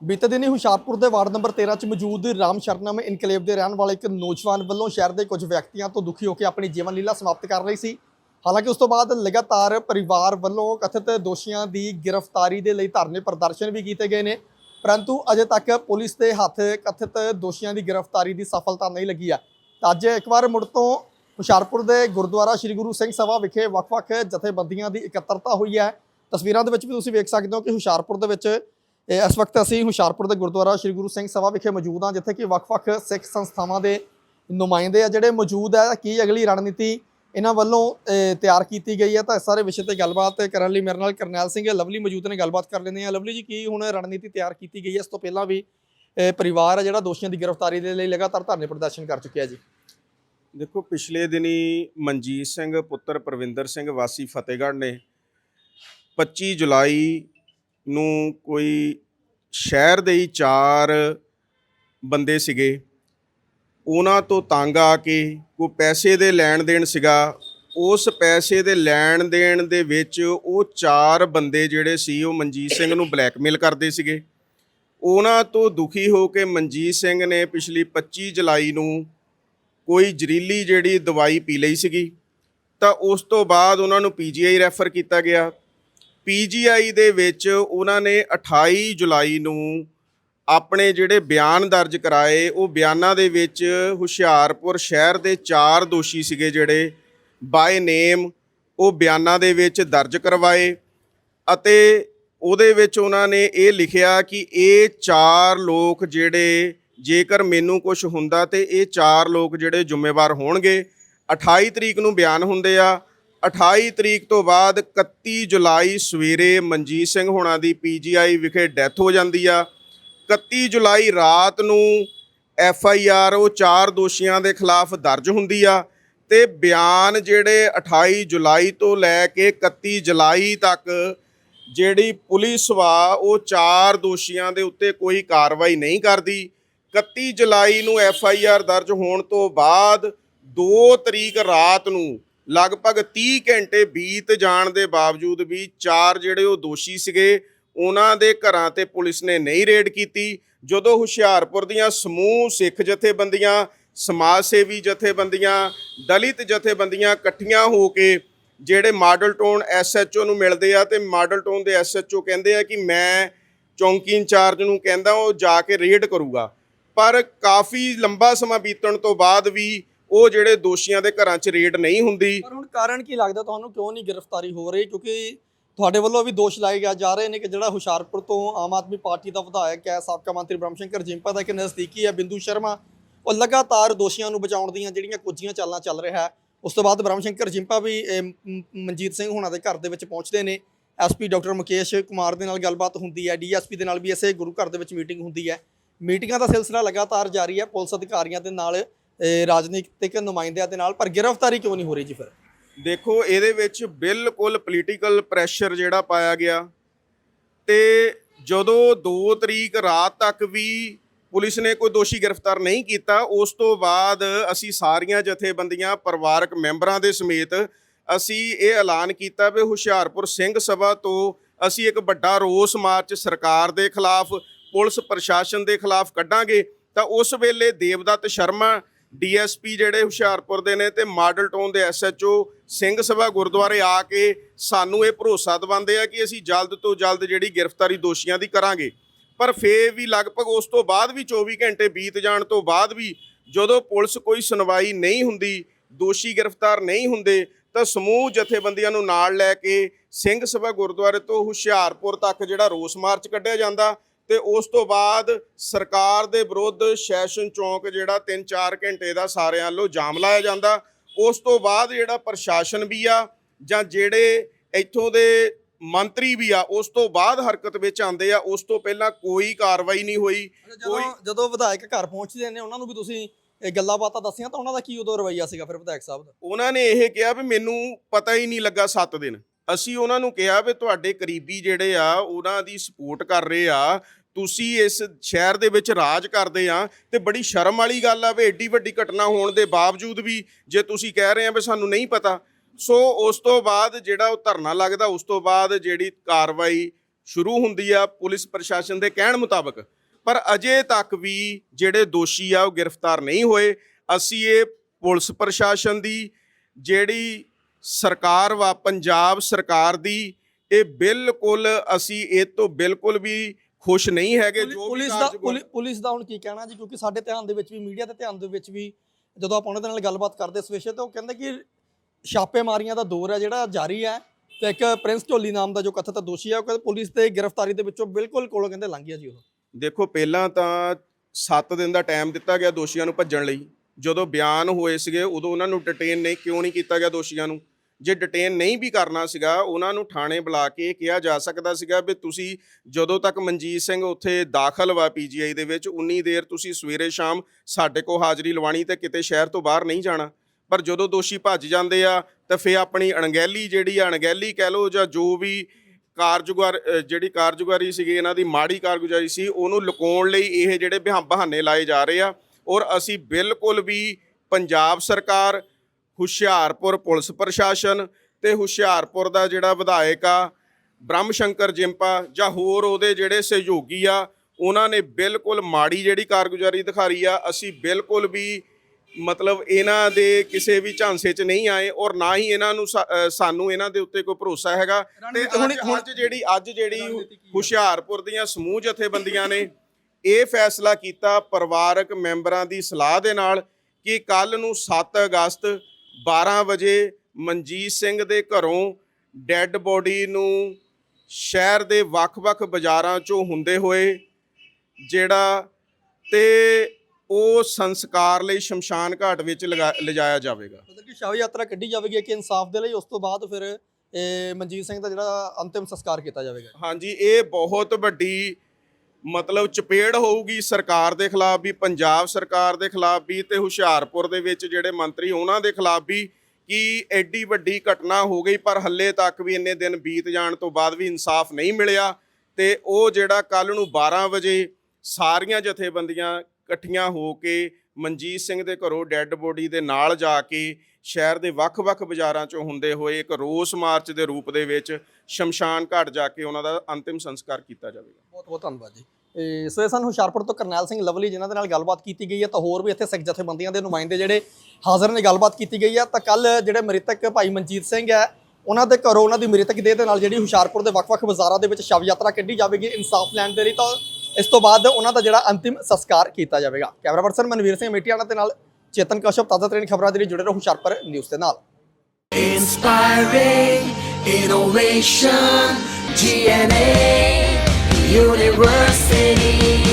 ਬੀਤੇ ਦਿਨੀ ਹੁਸ਼ਿਆਰਪੁਰ ਦੇ ਵਾਰਡ ਨੰਬਰ 13 ਚ ਮੌਜੂਦ ਰਾਮ ਸ਼ਰਨਮ ਇਨਕਲੇਵ ਦੇ ਰਹਿਣ ਵਾਲੇ ਇੱਕ ਨੌਜਵਾਨ ਵੱਲੋਂ ਸ਼ਹਿਰ ਦੇ ਕੁਝ ਵਿਅਕਤੀਆਂ ਤੋਂ ਦੁਖੀ ਹੋ ਕੇ ਆਪਣੀ ਜੀਵਨ ਲੀਲਾ ਸਮਾਪਤ ਕਰ ਲਈ ਸੀ। ਹਾਲਾਂਕਿ ਉਸ ਤੋਂ ਬਾਅਦ ਲਗਾਤਾਰ ਪਰਿਵਾਰ ਵੱਲੋਂ ਕਥਿਤ ਦੋਸ਼ੀਆਂ ਦੀ ਗ੍ਰਿਫਤਾਰੀ ਦੇ ਲਈ ਧਰਨੇ ਪ੍ਰਦਰਸ਼ਨ ਵੀ ਕੀਤੇ ਗਏ ਨੇ, ਪਰੰਤੂ ਅਜੇ ਤੱਕ ਪੁਲਿਸ ਦੇ ਹੱਥ ਕਥਿਤ ਦੋਸ਼ੀਆਂ ਦੀ ਗ੍ਰਿਫਤਾਰੀ ਦੀ ਸਫਲਤਾ ਨਹੀਂ ਲੱਗੀ ਆ ਤਾਂ ਅੱਜ ਇੱਕ ਵਾਰ ਮੁੜ ਤੋਂ ਹੁਸ਼ਿਆਰਪੁਰ ਦੇ ਗੁਰਦੁਆਰਾ ਸ੍ਰੀ ਗੁਰੂ ਸਿੰਘ ਸਭਾ ਵਿਖੇ ਵੱਖ-ਵੱਖ ਜਥੇਬੰਦੀਆਂ ਦੀ ਇਕੱਤਰਤਾ ਹੋਈ ਹੈ। ਤਸਵੀਰਾਂ ਦੇ ਵਿੱਚ ਵੀ ਤੁਸੀਂ ਵੇਖ ਸਕਦੇ ਹੋ ਕਿ ਹੁਸ਼ਿਆਰਪੁਰ ਦੇ ਵਿੱਚ ਇਸ ਵਕਤ ਅਸੀਂ ਹੁਸ਼ਿਆਰਪੁਰ ਦੇ ਗੁਰਦੁਆਰਾ ਸ੍ਰੀ ਗੁਰੂ ਸਿੰਘ ਸਭਾ ਵਿਖੇ ਮੌਜੂਦ ਹਾਂ, ਜਿੱਥੇ ਕਿ ਵੱਖ-ਵੱਖ ਸਿੱਖ ਸੰਸਥਾਵਾਂ ਦੇ ਨੁਮਾਇੰਦੇ ਆ ਜਿਹੜੇ ਮੌਜੂਦ ਹੈ ਕੀ ਅਗਲੀ ਰਣਨੀਤੀ ਇਹਨਾਂ ਵੱਲੋਂ ਤਿਆਰ ਕੀਤੀ ਗਈ ਹੈ ਤਾਂ ਇਸ ਸਾਰੇ ਵਿਸ਼ੇ ਤੇ ਗੱਲਬਾਤ ਕਰਨ ਲਈ ਮੇਰੇ ਨਾਲ ਕਰਨੈਲ ਸਿੰਘ ਲਵਲੀ ਮੌਜੂਦ ਨੇ, ਗੱਲਬਾਤ ਕਰ ਲੈਂਦੇ ਆ ਲਵਲੀ ਜੀ, ਕੀ ਹੁਣ ਰਣਨੀਤੀ ਤਿਆਰ ਕੀਤੀ ਗਈ ਹੈ ਇਸ ਤੋਂ ਪਹਿਲਾਂ ਵੀ ਪਰਿਵਾਰ ਹੈ ਜਿਹੜਾ ਦੋਸ਼ੀਆਂ ਦੀ ਗ੍ਰਿਫਤਾਰੀ ਦੇ ਲਈ ਲਗਾਤਾਰ ਧਰਨੇ ਪ੍ਰਦਰਸ਼ਨ ਕਰ ਚੁੱਕਿਆ ਜੀ। ਦੇਖੋ, ਪਿਛਲੇ ਦਿਨੀ ਮਨਜੀਤ ਸਿੰਘ, ਪੁੱਤਰ ਪ੍ਰਵਿੰਦਰ ਸਿੰਘ ਵਾਸੀ ਫਤਿਹਗੜ੍ਹ ਨੇ 25 ਜੁਲਾਈ ਨੂੰ ਕੋਈ ਸ਼ਹਿਰ ਦੇ ਹੀ ਚਾਰ ਬੰਦੇ ਸੀਗੇ। ਉਹਨਾਂ ਤੋਂ ਤੰਗ ਆ ਕੇ ਕੋਈ ਪੈਸੇ ਦੇ ਲੈਣ ਦੇਣ ਸੀਗਾ। ਉਸ ਪੈਸੇ ਦੇ ਲੈਣ ਦੇਣ ਦੇ ਵਿੱਚ ਉਹ ਚਾਰ ਬੰਦੇ ਜਿਹੜੇ ਸੀ, ਉਹ ਮਨਜੀਤ ਸਿੰਘ ਨੂੰ ਬਲੈਕਮੇਲ ਕਰਦੇ ਸੀਗੇ। ਉਹਨਾਂ ਤੋਂ ਦੁਖੀ ਹੋ ਕੇ ਮਨਜੀਤ ਸਿੰਘ ਨੇ ਪਿਛਲੀ 25 ਜੁਲਾਈ ਨੂੰ ਕੋਈ ਜ਼ਰੀਲੀ ਜਿਹੜੀ ਦਵਾਈ ਪੀ ਲਈ ਸੀਗੀ। ਤਾਂ ਉਸ ਤੋਂ ਬਾਅਦ ਉਹਨਾਂ ਨੂੰ ਪੀਜੀਆਈ ਰੈਫਰ ਕੀਤਾ ਗਿਆ। ਪੀਜੀਆਈ ਦੇ ਵਿੱਚ ਉਹਨਾਂ ਨੇ 28 ਜੁਲਾਈ ਨੂੰ ਆਪਣੇ ਜਿਹੜੇ ਬਿਆਨ ਦਰਜ ਕਰਾਏ, ਉਹ ਬਿਆਨਾਂ ਦੇ ਵਿੱਚ ਹੁਸ਼ਿਆਰਪੁਰ ਸ਼ਹਿਰ ਦੇ ਚਾਰ ਦੋਸ਼ੀ ਸੀਗੇ ਜਿਹੜੇ ਬਾਏ ਨੇਮ ਉਹ ਬਿਆਨਾਂ ਦੇ ਵਿੱਚ ਦਰਜ ਕਰਵਾਏ ਅਤੇ ਉਹਦੇ ਵਿੱਚ ਉਹਨਾਂ ਨੇ ਇਹ ਲਿਖਿਆ ਕਿ ਇਹ ਚਾਰ ਲੋਕ ਜਿਹੜੇ, ਜੇਕਰ ਮੈਨੂੰ ਕੁਝ ਹੁੰਦਾ ਤੇ ਇਹ ਚਾਰ ਲੋਕ ਜਿਹੜੇ ਜ਼ਿੰਮੇਵਾਰ ਹੋਣਗੇ 28 ਤਰੀਕ ਨੂੰ ਬਿਆਨ ਹੁੰਦੇ ਆ 28 ਤਰੀਕ ਤੋਂ ਬਾਅਦ 31 ਜੁਲਾਈ ਸਵੇਰੇ ਮਨਜੀਤ ਸਿੰਘ ਹੋਣਾ ਦੀ ਪੀਜੀਆਈ ਵਿਖੇ ਡੈਥ ਹੋ ਜਾਂਦੀ ਆ। 31 ਜੁਲਾਈ ਰਾਤ ਨੂੰ ਐਫ ਆਈ ਆਰ ਉਹ ਚਾਰ ਦੋਸ਼ੀਆਂ ਦੇ ਖਿਲਾਫ ਦਰਜ ਹੁੰਦੀ ਆ ਤੇ ਬਿਆਨ ਜਿਹੜੇ 28 ਜੁਲਾਈ ਤੋਂ ਲੈ ਕੇ 31 ਜੁਲਾਈ ਤੱਕ ਜਿਹੜੀ ਪੁਲਿਸ ਵਾ, ਉਹ ਚਾਰ ਦੋਸ਼ੀਆਂ ਦੇ ਉੱਤੇ ਕੋਈ ਕਾਰਵਾਈ ਨਹੀਂ ਕਰਦੀ। 31 ਜੁਲਾਈ ਨੂੰ ਐਫ ਆਈ ਆਰ ਦਰਜ ਹੋਣ ਤੋਂ ਬਾਅਦ 2 ਤਰੀਕ ਰਾਤ ਨੂੰ ਲਗਭਗ 30 ਘੰਟੇ ਬੀਤ ਜਾਣ ਦੇ ਬਾਵਜੂਦ ਵੀ ਚਾਰ ਜਿਹੜੇ ਉਹ ਦੋਸ਼ੀ ਸੀਗੇ, ਉਹਨਾਂ ਦੇ ਘਰਾਂ ਤੇ ਪੁਲਿਸ ਨੇ ਨਹੀਂ ਰੇਡ ਕੀਤੀ। ਜਦੋਂ ਹੁਸ਼ਿਆਰਪੁਰ ਦੀਆਂ ਸਮੂਹ ਸਿੱਖ ਜਥੇਬੰਦੀਆਂ, ਸਮਾਜ ਸੇਵੀ ਜਥੇਬੰਦੀਆਂ, ਦਲਿਤ ਜਥੇਬੰਦੀਆਂ ਇਕੱਠੀਆਂ ਹੋ ਕੇ ਜਿਹੜੇ ਮਾਡਲ ਟਾਊਨ ਐਸਐਚਓ ਨੂੰ ਮਿਲਦੇ ਆ ਤੇ ਮਾਡਲ ਟਾਊਨ ਦੇ ਐਸਐਚਓ ਕਹਿੰਦੇ ਆ ਕਿ ਮੈਂ ਚੌਂਕੀ ਇੰਚਾਰਜ ਨੂੰ ਕਹਿੰਦਾ ਉਹ ਜਾ ਕੇ ਰੇਡ ਕਰੂਗਾ। ਪਰ ਕਾਫੀ ਲੰਬਾ ਸਮਾਂ ਬੀਤਣ ਤੋਂ ਬਾਅਦ ਵੀ ਉਹ ਜਿਹੜੇ ਦੋਸ਼ੀਆਂ ਦੇ ਘਰਾਂ 'ਚ ਰੇਡ ਨਹੀਂ ਹੁੰਦੀ। ਪਰ ਹੁਣ ਕਾਰਨ ਕੀ ਲੱਗਦਾ? ਤੁਹਾਨੂੰ ਕਿਉਂ ਨਹੀਂ ਗ੍ਰਿਫਤਾਰੀ ਹੋ ਰਹੀ? ਕਿਉਂਕਿ ਤੁਹਾਡੇ ਵੱਲੋਂ ਵੀ ਦੋਸ਼ ਲਾਏ ਗਿਆ ਜਾ ਰਹੇ ਨੇ ਕਿ ਜਿਹੜਾ ਹੁਸ਼ਿਆਰਪੁਰ ਤੋਂ ਆਮ ਆਦਮੀ ਪਾਰਟੀ ਦਾ ਵਿਧਾਇਕ ਹੈ, ਸਾਬਕਾ ਮੰਤਰੀ ਬ੍ਰਹਮ ਸ਼ੰਕਰ ਜਿੰਪਾ ਦਾ ਇੱਕ ਨਜ਼ਦੀਕੀ ਹੈ, ਬਿੰਦੂ ਸ਼ਰਮਾ। ਉਹ ਲਗਾਤਾਰ ਦੋਸ਼ੀਆਂ ਨੂੰ ਬਚਾਉਣ ਦੀਆਂ ਜਿਹੜੀਆਂ ਕੁਝੀਆਂ ਚਾਲਾਂ ਚੱਲ ਰਿਹਾ ਹੈ, ਉਸ ਤੋਂ ਬਾਅਦ ਬ੍ਰਹਮ ਸ਼ੰਕਰ ਜਿੰਪਾ ਵੀ ਮਨਜੀਤ ਸਿੰਘ ਹੁਣਾਂ ਦੇ ਘਰ ਦੇ ਵਿੱਚ ਪਹੁੰਚਦੇ ਨੇ। ਐਸਪੀ ਡਾਕਟਰ ਮੁਕੇਸ਼ ਕੁਮਾਰ ਦੇ ਨਾਲ ਗੱਲਬਾਤ ਹੁੰਦੀ ਹੈ, ਡੀਐਸਪੀ ਦੇ ਨਾਲ ਵੀ ਇਸੇ ਗੁਰੂ ਘਰ ਦੇ ਵਿੱਚ ਮੀਟਿੰਗ ਹੁੰਦੀ ਹੈ। ਮੀਟਿੰਗਾਂ ਦਾ ਸਿਲਸਿਲਾ ਲਗਾਤਾਰ ਜਾਰੀ ਹੈ, ਪੁਲਿਸ ਅਧਿਕਾਰੀਆਂ ਦੇ ਨਾਲ ਰਾਜਨੀਤਿਕ ਨੁਮਾਇੰਦਿਆਂ ਦੇ ਨਾਲ, ਪਰ ਗ੍ਰਿਫਤਾਰੀ ਕਿਉਂ ਨਹੀਂ ਹੋ ਰਹੀ ਜੀ ਫਿਰ? ਦੇਖੋ, ਇਹਦੇ ਵਿੱਚ ਬਿਲਕੁਲ ਪੋਲੀਟੀਕਲ ਪ੍ਰੈਸ਼ਰ ਜਿਹੜਾ ਪਾਇਆ ਗਿਆ ਤੇ ਜਦੋਂ 2 ਤਰੀਕ ਰਾਤ ਤੱਕ ਵੀ ਪੁਲਿਸ ਨੇ ਕੋਈ ਦੋਸ਼ੀ ਗ੍ਰਿਫਤਾਰ ਨਹੀਂ ਕੀਤਾ, ਉਸ ਤੋਂ ਬਾਅਦ ਅਸੀਂ ਸਾਰੀਆਂ ਜਥੇਬੰਦੀਆਂ, ਪਰਿਵਾਰਕ ਮੈਂਬਰਾਂ ਦੇ ਸਮੇਤ ਅਸੀਂ ਇਹ ਐਲਾਨ ਕੀਤਾ ਵੀ ਹੁਸ਼ਿਆਰਪੁਰ ਸਿੰਘ ਸਭਾ ਤੋਂ ਅਸੀਂ ਇੱਕ ਵੱਡਾ ਰੋਸ ਮਾਰਚ ਸਰਕਾਰ ਦੇ ਖਿਲਾਫ, ਪੁਲਿਸ ਪ੍ਰਸ਼ਾਸਨ ਦੇ ਖਿਲਾਫ ਕੱਢਾਂਗੇ। ਤਾਂ ਉਸ ਵੇਲੇ ਦੇਵਦੱਤ ਸ਼ਰਮਾ ਡੀਐਸਪੀ ਜਿਹੜੇ ਹੁਸ਼ਿਆਰਪੁਰ ਦੇ ਨੇ ਤੇ ਮਾਡਲ ਟਾਊਨ ਦੇ ਐਸਐਚਓ ਸਿੰਘ ਸਭਾ ਗੁਰਦੁਆਰੇ ਆ ਕੇ ਸਾਨੂੰ ਇਹ ਭਰੋਸਾ ਦਵਾਉਂਦੇ ਆ ਕਿ ਅਸੀਂ ਜਲਦ ਤੋਂ ਜਲਦ ਜਿਹੜੀ ਗ੍ਰਿਫਤਾਰੀ ਦੋਸ਼ੀਆਂ ਦੀ ਕਰਾਂਗੇ। ਪਰ ਫੇਰ ਵੀ ਲਗਭਗ ਉਸ ਤੋਂ ਬਾਅਦ ਵੀ 24 ਘੰਟੇ ਬੀਤ ਜਾਣ ਤੋਂ ਬਾਅਦ ਵੀ ਜਦੋਂ ਪੁਲਿਸ ਕੋਈ ਸੁਣਵਾਈ ਨਹੀਂ ਹੁੰਦੀ, ਦੋਸ਼ੀ ਗ੍ਰਿਫਤਾਰ ਨਹੀਂ ਹੁੰਦੇ, ਤਾਂ ਸਮੂਹ ਜਥੇਬੰਦੀਆਂ ਨੂੰ ਨਾਲ ਲੈ ਕੇ ਸਿੰਘ ਸਭਾ ਗੁਰਦੁਆਰੇ ਤੋਂ ਹੁਸ਼ਿਆਰਪੁਰ ਤੱਕ ਜਿਹੜਾ ਰੋਸ ਮਾਰਚ ਕੱਢਿਆ ਜਾਂਦਾ ਤੇ ਉਸ ਤੋਂ ਬਾਅਦ ਸਰਕਾਰ ਦੇ ਵਿਰੁੱਧ ਸੈਸ਼ਨ ਚੌਂਕ ਜਿਹੜਾ 3-4 ਘੰਟੇ ਦਾ ਸਾਰਿਆਂ ਵੱਲੋਂ ਜਾਮ ਲਾਇਆ ਜਾਂਦਾ। ਉਸ ਤੋਂ ਬਾਅਦ ਜਿਹੜਾ ਪ੍ਰਸ਼ਾਸਨ ਵੀ ਆ ਜਾਂ ਜਿਹੜੇ ਇੱਥੋਂ ਦੇ ਮੰਤਰੀ ਵੀ ਆ ਉਸ ਤੋਂ ਬਾਅਦ ਹਰਕਤ ਵਿੱਚ ਆਉਂਦੇ ਆ ਉਸ ਤੋਂ ਪਹਿਲਾਂ ਕੋਈ ਕਾਰਵਾਈ ਨਹੀਂ ਹੋਈ। ਜਦੋਂ ਜਦੋਂ ਵਿਧਾਇਕ ਘਰ ਪਹੁੰਚਦੇ ਨੇ ਉਹਨਾਂ ਨੂੰ ਵੀ ਤੁਸੀਂ ਇਹ ਗੱਲਾਂ ਬਾਤਾਂ ਦੱਸੀਆਂ ਤਾਂ ਉਹਨਾਂ ਦਾ ਕੀ ਉਦੋਂ ਰਵੱਈਆ ਸੀਗਾ ਫਿਰ ਵਿਧਾਇਕ ਸਾਹਿਬ ਦਾ? ਉਹਨਾਂ ਨੇ ਇਹ ਕਿਹਾ ਵੀ ਮੈਨੂੰ ਪਤਾ ਹੀ ਨਹੀਂ ਲੱਗਾ 7 ਦਿਨ। ਅਸੀਂ ਉਹਨਾਂ ਨੂੰ ਕਿਹਾ ਵੀ ਤੁਹਾਡੇ ਕਰੀਬੀ ਜਿਹੜੇ ਆ ਉਹਨਾਂ ਦੀ ਸਪੋਰਟ ਕਰ ਰਹੇ ਆ ਤੁਸੀਂ ਇਸ ਸ਼ਹਿਰ ਦੇ ਵਿੱਚ ਰਾਜ ਕਰਦੇ ਆ ਤੇ ਬੜੀ ਸ਼ਰਮ ਵਾਲੀ ਗੱਲ ਆ ਵੀ ਏਡੀ ਵੱਡੀ ਘਟਨਾ ਹੋਣ ਦੇ ਬਾਵਜੂਦ ਵੀ ਜੇ ਤੁਸੀਂ ਕਹਿ ਰਹੇ ਆ ਵੀ ਸਾਨੂੰ ਨਹੀਂ ਪਤਾ। ਸੋ ਉਸ ਤੋਂ ਬਾਅਦ ਜਿਹੜਾ ਉਹ ਧਰਨਾ ਲੱਗਦਾ, ਉਸ ਤੋਂ ਬਾਅਦ ਜਿਹੜੀ ਕਾਰਵਾਈ ਸ਼ੁਰੂ ਹੁੰਦੀ ਆ ਪੁਲਿਸ ਪ੍ਰਸ਼ਾਸਨ ਦੇ ਕਹਿਣ ਮੁਤਾਬਕ। ਪਰ ਅਜੇ ਤੱਕ ਵੀ ਜਿਹੜੇ ਦੋਸ਼ੀ ਆ ਉਹ ਗ੍ਰਿਫਤਾਰ ਨਹੀਂ ਹੋਏ। ਅਸੀਂ ਇਹ ਪੁਲਿਸ ਪ੍ਰਸ਼ਾਸਨ ਦੀ ਜਿਹੜੀ ਸਰਕਾਰ ਵਾ, ਪੰਜਾਬ ਸਰਕਾਰ ਦੀ, ਇਹ ਬਿਲਕੁਲ ਅਸੀਂ ਇਹ ਤੋਂ ਬਿਲਕੁਲ ਵੀ ਖੁਸ਼ ਨਹੀਂ ਹੈਗੇ ਜੋ ਪੁਲਿਸ ਦਾ ਪੁਲਿਸ ਦਾ ਹੁਣ ਕੀ ਕਹਿਣਾ ਜੀ? ਕਿਉਂਕਿ ਸਾਡੇ ਧਿਆਨ ਦੇ ਵਿੱਚ ਵੀ ਮੀਡੀਆ ਦੇ ਧਿਆਨ ਦੇ ਵਿੱਚ ਵੀ ਜਦੋਂ ਆਪਾਂ ਉਹਨਾਂ ਦੇ ਨਾਲ ਗੱਲਬਾਤ ਕਰਦੇ ਇਸ ਵਿਸ਼ੇ ਤੇ ਉਹ ਕਹਿੰਦੇ ਕਿ ਛਾਪੇਮਾਰੀਆਂ ਦਾ ਦੌਰ ਹੈ ਜਿਹੜਾ ਜਾਰੀ ਹੈ ਤੇ ਇੱਕ ਪ੍ਰਿੰਸ ਢੋਲੀ ਨਾਮ ਦਾ ਜੋ ਕਥਿਤ ਦੋਸ਼ੀ ਹੈ ਉਹ ਕਹਿੰਦੇ ਪੁਲਿਸ ਦੇ ਗ੍ਰਿਫਤਾਰੀ ਦੇ ਵਿੱਚੋਂ ਬਿਲਕੁਲ ਕੋਲੋਂ ਕਹਿੰਦੇ ਲੰਘ ਗਿਆ ਜੀ ਉਹ। ਦੇਖੋ ਪਹਿਲਾਂ ਤਾਂ 7 ਦਿਨ ਦਾ ਟਾਈਮ ਦਿੱਤਾ ਗਿਆ ਦੋਸ਼ੀਆਂ ਨੂੰ ਭੱਜਣ ਲਈ। ਜਦੋਂ ਬਿਆਨ ਹੋਏ ਸੀਗੇ ਉਦੋਂ ਉਹਨਾਂ ਨੂੰ ਡਿਟੇਨ ਨਹੀਂ ਕਿਉਂ ਨਹੀਂ ਕੀਤਾ ਗਿਆ ਦੋਸ਼ੀਆਂ ਨੂੰ? ਜੇ ਡਿਟੇਨ ਨਹੀਂ ਵੀ ਕਰਨਾ ਸੀਗਾ, ਉਹਨਾਂ ਨੂੰ ਥਾਣੇ ਬੁਲਾ ਕੇ ਕਿਹਾ ਜਾ ਸਕਦਾ ਸੀਗਾ ਵੀ ਤੁਸੀਂ ਜਦੋਂ ਤੱਕ ਮਨਜੀਤ ਸਿੰਘ ਉੱਥੇ ਦਾਖਲ ਵਾ ਪੀਜੀਆਈ ਦੇ ਵਿੱਚ, ਉਨੀ ਦੇਰ ਤੁਸੀਂ ਸਵੇਰੇ ਸ਼ਾਮ ਸਾਡੇ ਕੋਲ ਹਾਜ਼ਰੀ ਲਵਾਣੀ ਤੇ ਕਿਤੇ ਸ਼ਹਿਰ ਤੋਂ ਬਾਹਰ ਨਹੀਂ ਜਾਣਾ। ਪਰ ਜਦੋਂ ਦੋਸ਼ੀ ਭੱਜ ਜਾਂਦੇ ਆ, ਤਾਂ ਫੇ ਆਪਣੀ ਅਣਗਹਿਲੀ ਜਿਹੜੀ ਆ, ਅਣਗਹਿਲੀ ਕਹਿ ਲਓ ਜਾਂ ਜੋ ਵੀ ਕਾਰਜਗੁਜ਼ਾਰ ਜਿਹੜੀ ਕਾਰਜਗੁਜ਼ਾਰੀ ਸੀਗੀ, ਇਹਨਾਂ ਦੀ ਮਾੜੀ ਕਾਰਗੁਜ਼ਾਰੀ ਸੀ, ਉਹਨੂੰ ਲੁਕਾਉਣ ਲਈ ਇਹ ਜਿਹੜੇ ਬਿਹਾ- ਬਹਾਨੇ ਲਾਏ ਜਾ ਰਹੇ ਆ। ਔਰ ਅਸੀਂ ਬਿਲਕੁਲ ਵੀ ਪੰਜਾਬ ਸਰਕਾਰ ਹੁਸ਼ਿਆਰਪੁਰ ਪੁਲਿਸ ਪ੍ਰਸ਼ਾਸਨ ਤੇ ਹੁਸ਼ਿਆਰਪੁਰ ਦਾ ਜਿਹੜਾ ਵਿਧਾਇਕ ਆ ਬ੍ਰਹਮ ਸ਼ੰਕਰ ਜਿੰਪਾ ਜਾਂ ਹੋਰ ਉਹਦੇ ਜਿਹੜੇ ਸਹਿਯੋਗੀ ਆ ਉਹਨਾਂ ਨੇ ਬਿਲਕੁਲ ਮਾੜੀ ਜਿਹੜੀ ਕਾਰਗੁਜ਼ਾਰੀ ਦਿਖਾਰੀ ਆ ਅਸੀਂ ਬਿਲਕੁਲ ਵੀ ਮਤਲਬ ਇਹਨਾਂ ਦੇ ਕਿਸੇ ਵੀ ਝਾਂਸੇ 'ਚ ਨਹੀਂ ਆਏ ਔਰ ਨਾ ਹੀ ਇਹਨਾਂ ਨੂੰ ਸਾਨੂੰ ਇਹਨਾਂ ਦੇ ਉੱਤੇ ਕੋਈ ਭਰੋਸਾ ਹੈਗਾ ਤੇ ਹੁਣ- ਅੱਜ- ਜਿਹੜੀ ਅੱਜ ਜਿਹੜੀ? ਹੁਸ਼ਿਆਰਪੁਰ ਦੀਆਂ ਸਮੂਹ ਜਥੇਬੰਦੀਆਂ ਨੇ ਇਹ ਫੈਸਲਾ ਕੀਤਾ ਪਰਿਵਾਰਕ ਮੈਂਬਰਾਂ ਦੀ ਸਲਾਹ ਦੇ ਨਾਲ ਕਿ ਕੱਲ ਨੂੰ 7 ਅਗਸਤ 12 ਵਜੇ ਮਨਜੀਤ ਸਿੰਘ ਦੇ ਘਰੋਂ ਡੈੱਡ ਬੋਡੀ ਨੂੰ ਸ਼ਹਿਰ ਦੇ ਵੱਖ-ਵੱਖ ਬਾਜ਼ਾਰਾਂ 'ਚੋਂ ਹੁੰਦੇ ਹੋਏ ਜਿਹੜਾ ਤੇ ਉਹ ਸੰਸਕਾਰ ਲਈ ਸ਼ਮਸ਼ਾਨ ਘਾਟ ਵਿੱਚ ਲਿਜਾਇਆ ਜਾਵੇਗਾ। ਮਤਲਬ ਕਿ ਸ਼ਵ ਯਾਤਰਾ ਕੱਢੀ ਜਾਵੇਗੀ ਕਿ ਇਨਸਾਫ ਦੇ ਲਈ ਉਸ ਤੋਂ ਬਾਅਦ ਫਿਰ ਇਹ ਮਨਜੀਤ ਸਿੰਘ ਦਾ ਜਿਹੜਾ ਅੰਤਿਮ ਸੰਸਕਾਰ ਕੀਤਾ ਜਾਵੇਗਾ। ਹਾਂਜੀ ਇਹ ਬਹੁਤ ਵੱਡੀ ਮਤਲਬ ਚਪੇੜ ਹੋਊਗੀ ਸਰਕਾਰ ਦੇ ਖਿਲਾਫ ਵੀ, ਪੰਜਾਬ ਸਰਕਾਰ ਦੇ ਖਿਲਾਫ ਵੀ ਤੇ ਹੁਸ਼ਿਆਰਪੁਰ ਦੇ ਵਿੱਚ ਜਿਹੜੇ ਮੰਤਰੀ ਉਹਨਾਂ ਦੇ ਖਿਲਾਫ ਵੀ ਕਿ ਐਡੀ ਵੱਡੀ ਘਟਨਾ ਹੋ ਗਈ, ਪਰ ਹੱਲੇ ਤੱਕ ਵੀ ਇੰਨੇ ਦਿਨ ਬੀਤ ਜਾਣ ਤੋਂ ਬਾਅਦ ਵੀ ਇਨਸਾਫ ਨਹੀਂ ਮਿਲਿਆ ਤੇ ਉਹ ਜਿਹੜਾ ਕੱਲ ਨੂੰ 12 ਵਜੇ ਸਾਰੀਆਂ ਜਥੇਬੰਦੀਆਂ ਇਕੱਠੀਆਂ ਹੋ ਕੇ ਮਨਜੀਤ ਸਿੰਘ ਦੇ ਘਰੋਂ ਡੈੱਡ ਬੋਡੀ ਦੇ ਨਾਲ ਜਾ ਕੇ ਸ਼ਹਿਰ ਦੇ ਵੱਖ-ਵੱਖ ਬਾਜ਼ਾਰਾਂ 'ਚੋਂ ਹੁੰਦੇ ਹੋਏ ਇੱਕ ਰੋਸ ਮਾਰਚ ਦੇ ਰੂਪ ਦੇ ਵਿੱਚ ਸ਼ਮਸ਼ਾਨ ਘਾਟ ਜਾ ਕੇ ਉਹਨਾਂ ਦਾ ਅੰਤਿਮ ਸੰਸਕਾਰ ਕੀਤਾ ਜਾਵੇਗਾ। ਬਹੁਤ ਬਹੁਤ ਧੰਨਵਾਦ ਜੀ। ਇਹ ਸੋ ਇਹ ਸਨ ਹੁਸ਼ਿਆਰਪੁਰ ਤੋਂ ਕਰਨੈਲ ਸਿੰਘ ਲਵਲੀ ਜਿਨ੍ਹਾਂ ਦੇ ਨਾਲ ਗੱਲਬਾਤ ਕੀਤੀ ਗਈ ਹੈ ਤਾਂ ਹੋਰ ਵੀ ਇੱਥੇ ਸਿੱਖ ਜਥੇਬੰਦੀਆਂ ਦੇ ਨੁਮਾਇੰਦੇ ਜਿਹੜੇ ਹਾਜ਼ਰ ਨੇ ਗੱਲਬਾਤ ਕੀਤੀ ਗਈ ਹੈ। ਤਾਂ ਕੱਲ ਜਿਹੜੇ ਮ੍ਰਿਤਕ ਭਾਈ ਮਨਜੀਤ ਸਿੰਘ ਹੈ ਉਹਨਾਂ ਦੇ ਘਰੋਂ ਉਹਨਾਂ ਦੀ ਮ੍ਰਿਤਕ ਦੇਹ ਦੇ ਨਾਲ ਜਿਹੜੀ ਹੁਸ਼ਿਆਰਪੁਰ ਦੇ ਵੱਖ-ਵੱਖ ਬਾਜ਼ਾਰਾਂ ਦੇ ਵਿੱਚ ਸ਼ਵ ਯਾਤਰਾ ਕੱਢੀ ਜਾਵੇਗੀ ਇਨਸਾਫ ਲੈਣ ਦੇ ਲਈ। ਤਾਂ ਇਸ ਤੋਂ ਬਾਅਦ ਉਹਨਾਂ ਦਾ ਜਿਹੜਾ ਅੰਤਿਮ ਸੰਸਕਾਰ ਕੀਤਾ ਜਾਵੇਗਾ। ਕੈਮਰਾ ਪਰਸਨ ਮਨਵੀਰ ਸਿੰਘ ਮੇਟੀਆਣਾ ਦੇ ਨਾਲ ਚੇਤਨ ਕਸ਼ਪ ਤਾਜ਼ਾ ਤਰੀਨ ਖਬਰਾਂ ਦੇ ਲਈ ਜੁੜੇ ਰਹੋ ਹੁਸ਼ਿਆਰਪੁਰ ਨਿਊਜ਼ ਦੇ ਨਾਲ। Inspiring innovation, GNA University.